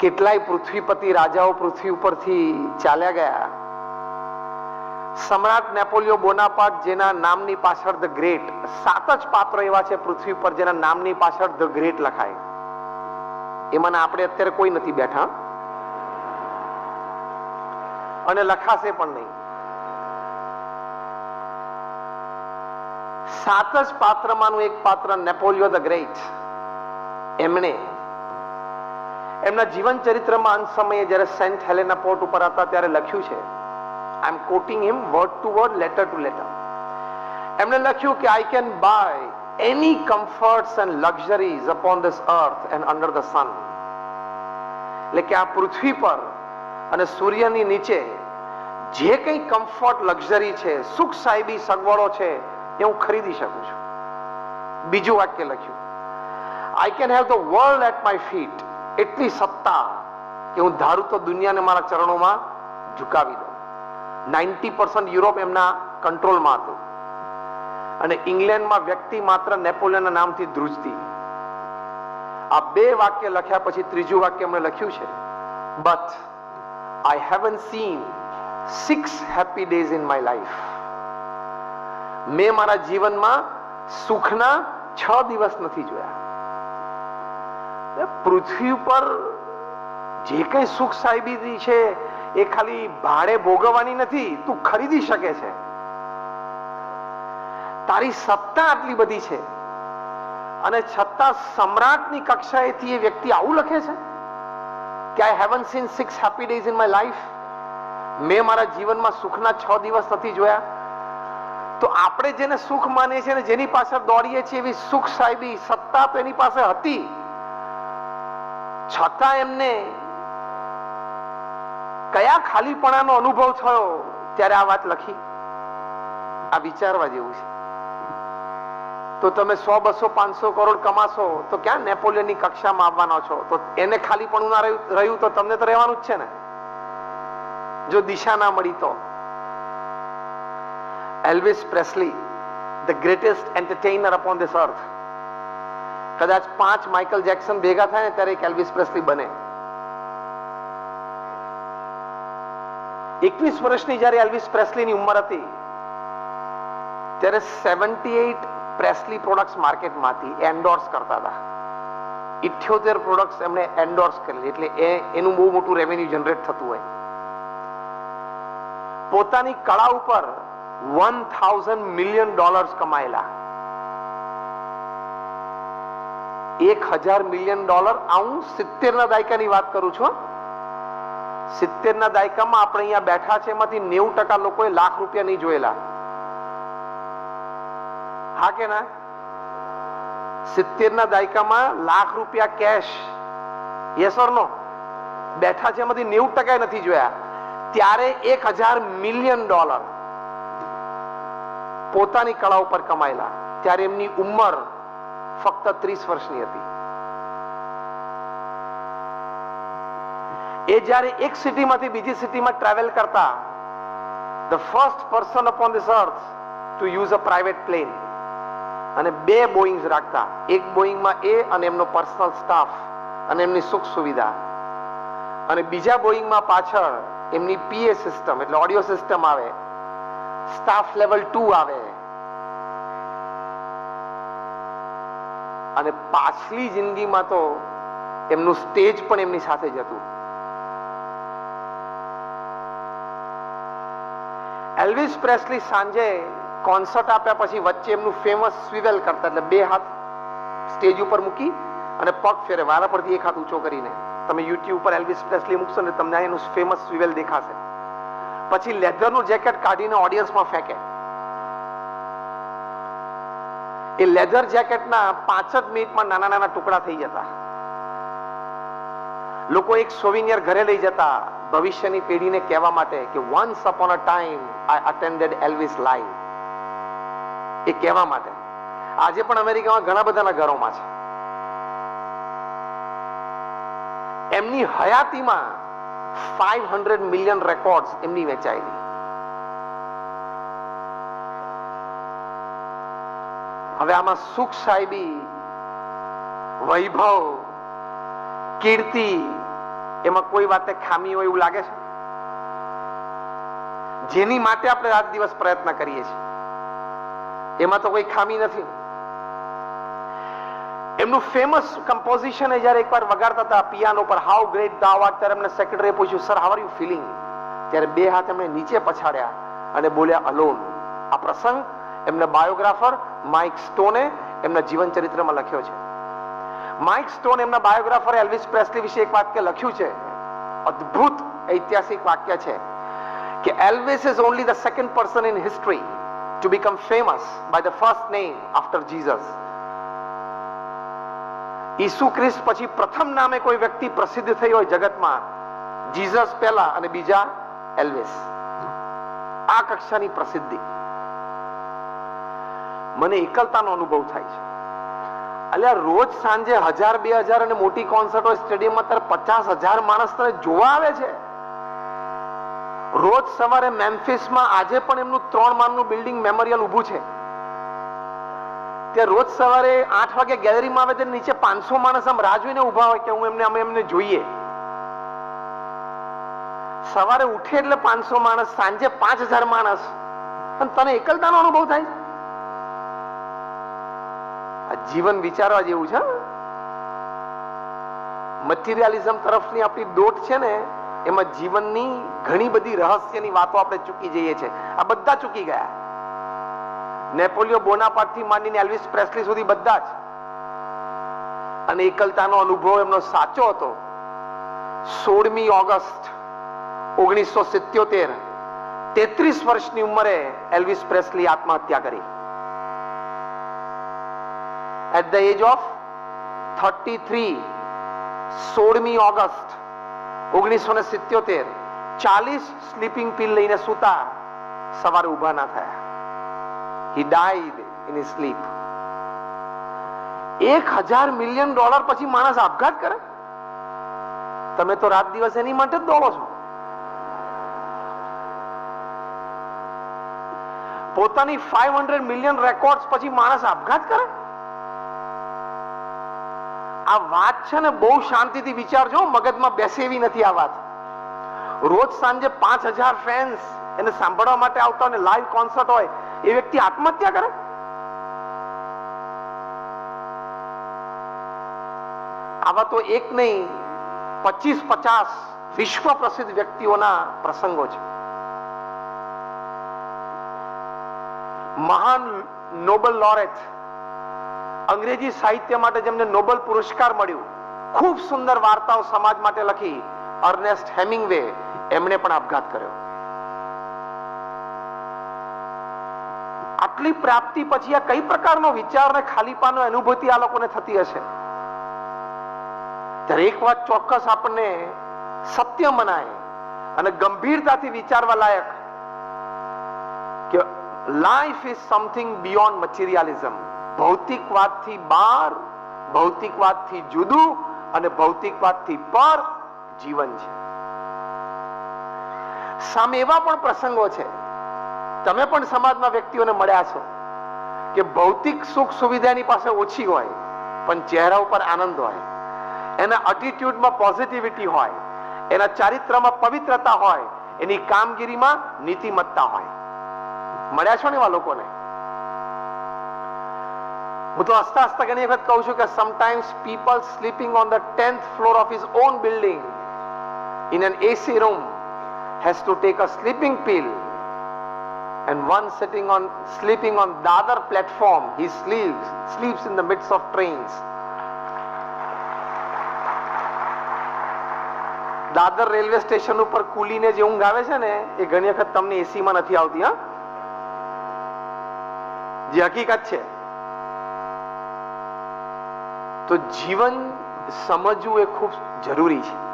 કેટલાય પૃથ્વીપતિ રાજાઓ પૃથ્વી ઉપરથી ચાલ્યા ગયા. સમ્રાટ નેપોલિયો બોનાપાટ જેના નામની પાછળ ધ ગ્રેટ, સાત જ પાત્ર એવા છે પૃથ્વી પર જેના નામની પાછળ ધ ગ્રેટ લખાય. એમાં આપણે અત્યારે કોઈ નથી બેઠા. અને લખાશે પણ નહીં. સાત જ પાત્રમાંનું એક પાત્ર નેપોલિયો ધ ગ્રેટ. એમણે એમના જીવન ચરિત્રમાં અંત સમયે જ્યારે સેન્ટ હેલેના પોર્ટ ઉપર હતા ત્યારે લખ્યું છે I am quoting him word to word letter to letter એમણે લખ્યું કે I can buy any comforts and luxuries upon this earth and under the sun એટલે કે આ પૃથ્વી પર અને સૂર્યની નીચે જે કંઈ કમ્ફર્ટ લક્ઝરી છે, સુખ, સાહેબી સગવડો છે, એ હું ખરીદી શકું છું. બીજું વાક્ય લખ્યું I can have the world at my feet એટલી સત્તા કે હું ધારું તો દુનિયાને મારા ચરણોમાં ઝુકાવી દઉં. નાઇન્ટી પર્સન્ટ યુરોપ એમના કંટ્રોલમાં હતું. અને ઇંગ્લેન્ડમાં વ્યક્તિ માત્ર નેપોલિયનના નામથી ધ્રુજતી. આ બે વાક્ય લખ્યા પછી ત્રીજું વાક્ય એમણે લખ્યું છે. But I haven't seen six happy days in my life મેં મારા જીવનમાં સુખના છ દિવસ નથી જોયા. પૃથ્વી ઉપર જે કઈ સુખ સાહેબી છે, એ ખાલી ભાડે ભોગવવાની નથી, તું ખરીદી શકે છે. તારી સત્તા આટલી બધી છે અને છતાં સમ્રાટની કક્ષાએથી એ વ્યક્તિ આવું લખે છે કે I haven't seen six happy days in my life મેં મારા જીવનમાં સુખના છ દિવસ નથી જોયા. તો આપણે જેને સુખ માનીએ છીએ જેની પાછળ દોડીએ છીએ એવી સુખ સાહેબી સત્તા તો એની પાસે હતી. છતાં એમને કયા ખાલીપણાનો અનુભવ થયો ત્યારે આ વાત લખી. આ વિચારવા જેવું છે. તો તમે સો, બસો, પાંચસો કરોડ કમાશો, તો ક્યાં નેપોલિયનની કક્ષામાં આવવાનો છો? તો એને ખાલીપણું ના રહ્યું રહ્યું તો તમને તો રહેવાનું જ છે ને. જો દિશા ના મળી તો. Elvis Presley, the greatest entertainer upon this earth. કદાચ પાંચ માઇકલ જેક્સન ભેગા થાય ને ત્યારે એક પ્રેસ્લી બને. એકવીસ વર્ષની જ્યારે એલ્વિસ પ્રેસ્લીની ઉંમર હતી, ત્યારે સેવન્ટી એઇટ પ્રેસ્લી પ્રોડક્ટ્સ માર્કેટમાં એન્ડોર્સ કરતા હતા. ઇઠ્યોતેર પ્રોડક્ટ્સ એમણે એન્ડોર્સ કરેલી, એટલે એ, એનું બહુ મોટું રેવન્યુ જનરેટ થતું હોય. પોતાની કળા ઉપર વન થાઉઝન્ડ મિલિયન ડોલર્સ કમાયેલા. એક હજાર મિલિયન ડોલર. આ હું સિત્તેર ના દાયકાની વાત કરું છું સિત્તેર ના દાયકામાં આપણે અહીંયા બેઠા છે, એમાંથી નેવું ટકા લોકોએ લાખ રૂપિયા નહીં જોયેલા. હા કે ના? સિત્તેર ના દાયકામાં લાખ રૂપિયા કેશ. યસ ઓર નો બેઠા છે, એમાંથી નેવું ટકા નથી જોયા. ત્યારે એક હજાર મિલિયન ડોલર પોતાની કળા ઉપર કમાયેલા. ત્યારે એમની ઉંમર ફક્ત ત્રીસ વર્ષની હતી. એ જ્યારે એક સિટીમાંથી બીજી સિટીમાં ટ્રાવેલ કરતા the first person upon this earth to use a private plane અને બે બોઈંગ્સ રાખતા. એક બોઈંગમાં એ અને એમનો પર્સનલ સ્ટાફ અને એમની સુખ સુવિધા. અને બીજા બોઈંગમાં પાછળ એમની પીએ સિસ્ટમ એટલે ઓડિયો સિસ્ટમ આવે. સ્ટાફ લેવલ ટુ આવે. અને પાછલી જિંદગીમાં તો એમનું સ્ટેજ પણ એમની સાથે જ હતું. એલ્વિસ પ્રેસલી સાંજે કોન્સર્ટ આપ્યા પછી વચ્ચે એમનું ફેમસ સ્વિવેલ કરતા એટલે બે હાથ સ્ટેજ ઉપર મૂકી અને પગ ફેરે વારા પરથી એક હાથ ઊંચો કરીને. તમે યુટ્યુબ પર એલ્વિસ પ્રેસલી મૂકશો ને તમને એનું ફેમસ સ્વિવેલ દેખાશે. પછી લેધરનું જેકેટ કાઢીને ઓડિયન્સમાં ફેંકે. એ લેધર જેકેટના પાંચ જ મિનિટમાં નાના નાના ટુકડા થઈ જતા. લોકો એક સોવિનિયર ઘરે લઈ જતા ભવિષ્યની પેઢીને કહેવા માટે કે once upon a time I attended Elvis live એ કહેવા માટે. આજે પણ અમેરિકામાં ઘણા બધાના ઘરોમાં છે. એમની હયાતીમાં ફાઈવ હંડ્રેડ મિલિયન રેકોર્ડ એમની વેચાયેલી. હવે આમાં સુખ સાહેબી, વૈભવ, કીર્તિ, એમાં કોઈ વાતે ખામી હોય એવું લાગે છે? જેની માટે આપણે રાત દિવસ પ્રયત્ન કરીએ છીએ. એમાં તો કોઈ ખામી નથી. એમનું ફેમસ કમ્પોઝિશન જયારે એકવાર વગાડતા હતા પિયાનો પર હાઉ ગ્રેટ દાવ આર્ટ ત્યારે એમને સેક્રેટરીએ પૂછ્યું sir how are you feeling ત્યારે બે હાથ એમણે નીચે પછાડ્યા અને બોલ્યા અલોન આ પ્રસંગ એમના બાયોગ્રાફર માઇક સ્ટોને એમના જીવન ચરિત્રમાં લખ્યો છે. માઇક સ્ટોન એમના બાયોગ્રાફર એલ્વિસ પ્રેસ્લી વિશે એક વાક્ય લખ્યું છે. અદ્ભુત ઐતિહાસિક વાક્ય છે કે Elvis is only the second person in history to become famous by the first name after Jesus. ઈસુ ખ્રિસ્ત પછી પ્રથમ નામે કોઈ વ્યક્તિ પ્રસિદ્ધ થઈ હોય જગતમાં, જીસસ પહેલા અને બીજા એલ્વિસ. આ કક્ષાની પ્રસિદ્ધિ. મને એકલતાનો અનુભવ થાય છે. અલ્યા, રોજ સાંજે હજાર, બે હજાર અને મોટી કોન્સર્ટ હોય સ્ટેડિયમમાં ત્યારે પચાસ હજાર માણસ તને જોવા આવે છે. રોજ સવારે મેમ્ફિસમાં આજે પણ એમનું ત્રણ માળનું બિલ્ડિંગ મેમોરિયલ ઊભું છે. ત્યાં રોજ સવારે આઠ વાગે ગેલેરીમાં આવે ત્યારે નીચે પાંચસો માણસ આમ રાહ જોઈને ઊભા હોય કે હું એમને, અમે એમને જોઈએ. સવારે ઉઠે એટલે પાંચસો માણસ, સાંજે પાંચ હજાર માણસ. અને તને એકલતાનો અનુભવ થાય છે? જીવન વિચારવા જેવું છે મટીરિયાલિઝમ તરફની આપણી દોટ છે ને, એમાં જીવનની ઘણી બધી રહસ્યની વાતો આપણે ચૂકી જઈએ છે આ બધા ચૂકી ગયા. નેપોલિયો બોનાપાર્ટથી માંડીને એલ્વિસ પ્રેસ્લી સુધી બધા જ. અને એકલતાનો અનુભવ એમનો સાચો હતો. સોળમી ઓગસ્ટ ઓગણીસો સિત્યોતેર, તેત્રીસ વર્ષની ઉંમરે એલ્વિસ પ્રેસ્લી આત્મહત્યા કરી. At the age of thirty three સોળમી ઓગસ્ટ ઓગણીસો ને સિત્યોતેર ચાલીસ સ્લીપિંગ પિલ લઈને સૂતા સવારે ઊભા ના થયા હી ડાઈડ ઇન સ્લીપ એક હજાર મિલિયન ડોલર પછી માણસ આપઘાત કરે તમે તો રાત દિવસ એની માટે જ દોડો છો. પોતાની ફાઈવ હંડ્રેડ મિલિયન રેકોર્ડ પછી માણસ આપઘાત કરે? આ વાત છે ને બહુ શાંતિથી વિચારજો, મગજમાં બેસે એવી નથી આ વાત. રોજ સાંજે પાંચ હજાર ફેન્સ એને સાંભળવા માટે આવતા અને લાઈવ કોન્સર્ટ હોય, એ વ્યક્તિ આત્મહત્યા કરે? આવા તો એક નહીં, પચીસ, પચાસ વિશ્વ પ્રસિદ્ધ વ્યક્તિઓના પ્રસંગો છે. મહાન નોબલ લોરેટ અંગ્રેજી સાહિત્ય માટે જેમને નોબલ પુરસ્કાર મળ્યું, ખૂબ સુંદર વાર્તાઓ સમાજ માટે લખી અર્નેસ્ટ હેમિંગવે એમણે પણ આપઘાત કર્યો. આટલી પ્રાપ્તિ પછી આ કઈ પ્રકારનો વિચાર ને ખાલીપાનો અનુભૂતિ આ લોકોને થતી હશે? દરેક વાત ચોક્કસ આપણને સત્ય મનાય અને ગંભીરતાથી વિચારવા લાયક કે life is something beyond materialism ભૌતિકવાદથી બાર, ભૌતિકવાદથી જુદું અને ભૌતિકવાદથી પર જીવન છે. સામે એવા પણ પ્રસંગો છે. તમે પણ સમાજમાં વ્યક્તિઓને મળ્યા છો કે ભૌતિક સુખ સુવિધાની પાસે ઓછી હોય, પણ ચહેરા ઉપર આનંદ હોય. એના અટીટ્યુડમાં પોઝિટિવિટી હોય, એના ચારિત્રમાં પવિત્રતા હોય, એની કામગીરીમાં નીતિમત્તા હોય. મળ્યા છો ને એવા લોકોને? હું તો હસતા હસતા ઘણી વખત કહું છું કે sometimes people sleeping on the tenth floor of his own building in an AC room has to take a sleeping pill and one sitting on, sleeping on the other platform, he sleeps sleeps in the midst of Dadar railway station ઉપર કુલીને જે ઊંઘ આવે છે ને, એ ઘણી વખત તમને એસીમાં નથી આવતી, હા? જે હકીકત છે. તો જીવન સમજવું એ ખૂબ જરૂરી છે.